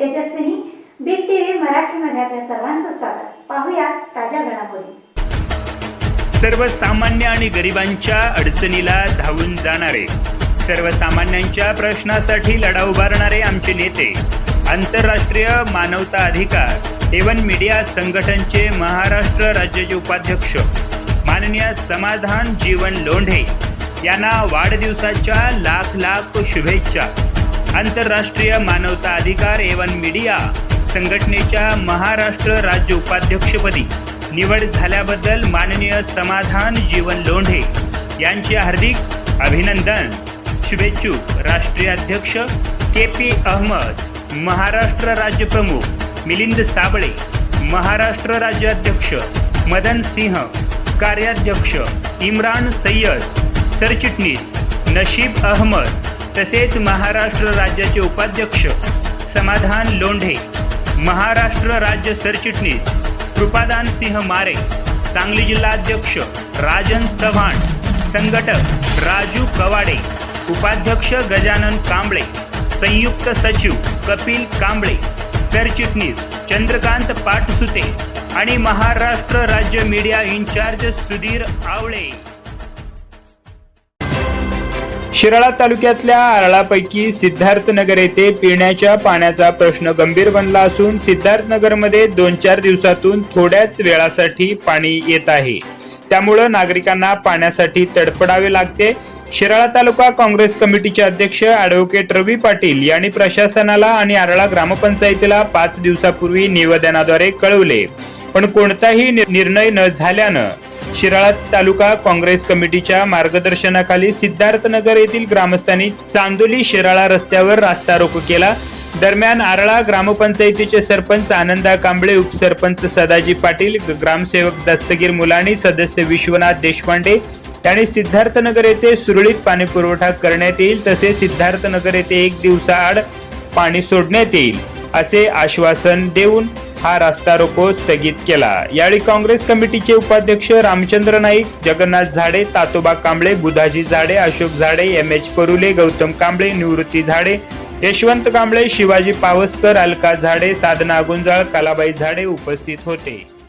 Tejaswini big TV मराठीमध्ये आपल्या सर्वांचं स्वागत. पाहूया ताज्या घडामोडी. सर्वसामान्य आणि गरिबांच्या अडचणीला धावून जाणारे सर्वसामान्यांच्या प्रश्नासाठी लढा उभारणारे आमचे नेते आंतरराष्ट्रीय मानवता अधिकार एवन मीडिया संघटनचे महाराष्ट्र राज्याचे उपाध्यक्ष माननीय समाधान जीवन लोंढे यांना वाढदिवसाच्या लाख लाख शुभेच्छा. आंतरराष्ट्रीय मानवता अधिकार एवन मीडिया संघटनेच्या महाराष्ट्र राज्य उपाध्यक्षपदी निवड झाल्याबद्दल माननीय समाधान जीवन लोंढे यांचे हार्दिक अभिनंदन. शुभेच्छुक राष्ट्रीय अध्यक्ष के पी अहमद महाराष्ट्र राज्य प्रमुख मिलिंद साबळे महाराष्ट्र राज्य अध्यक्ष मदन सिंह कार्याध्यक्ष इम्रान सय्यद सरचिटणीस नशीब अहमद तसेच महाराष्ट्र राज्याचे उपाध्यक्ष समाधान लोंढे महाराष्ट्र राज्य सरचिटणीस कृपादान सिंह मारे सांगली जिल्हाध्यक्ष राजन चव्हाण संघटक राजू कवाडे उपाध्यक्ष गजानन कांबळे संयुक्त सचिव कपिल कांबळे सरचिटणीस चंद्रकांत पाटसुते आणि महाराष्ट्र राज्य मीडिया इन्चार्ज सुधीर आवळे. शिराळा तालुक्यातल्या आरळापैकी सिद्धार्थनगर येथे पिण्याच्या पाण्याचा प्रश्न गंभीर बनला असून सिद्धार्थनगरमध्ये दोन चार दिवसातून थोड्याच वेळासाठी पाणी येत आहे. त्यामुळं नागरिकांना पाण्यासाठी तडपडावे लागते. शिराळा तालुका काँग्रेस कमिटीचे अध्यक्ष ॲडव्होकेट रवी पाटील यांनी प्रशासनाला आणि आरळा ग्रामपंचायतीला पाच दिवसापूर्वी निवेदनाद्वारे कळवले. पण कोणताही निर्णय न झाल्यानं शिराळा तालुका काँग्रेस कमिटीच्या मार्गदर्शनाखाली सिद्धार्थनगर येथील ग्रामस्थांनी चांदोली शिराळा रस्त्यावर रास्ता रोको केला. दरम्यान आरळा ग्रामपंचायतीचे सरपंच आनंदा कांबळे उपसरपंच सदाजी पाटील ग्रामसेवक दस्तगीर मुलाणी सदस्य विश्वनाथ देशपांडे यांनी सिद्धार्थनगर येथे सुरळीत पाणी पुरवठा करण्यात येईल तसेच सिद्धार्थनगर येथे एक दिवसाआड पाणी सोडण्यात येईल असे आश्वासन देऊन हा रास्ता रोको स्थगित केला. यावेळी काँग्रेस कमिटीचे उपाध्यक्ष रामचंद्र नाईक जगन्नाथ झाडे तातोबा कांबळे बुधाजी झाडे अशोक झाडे एम एच परुले गौतम कांबळे निवृत्ती झाडे यशवंत कांबळे शिवाजी पावसकर अलका झाडे साधना गुंजाळ कलाबाई झाडे उपस्थित होते.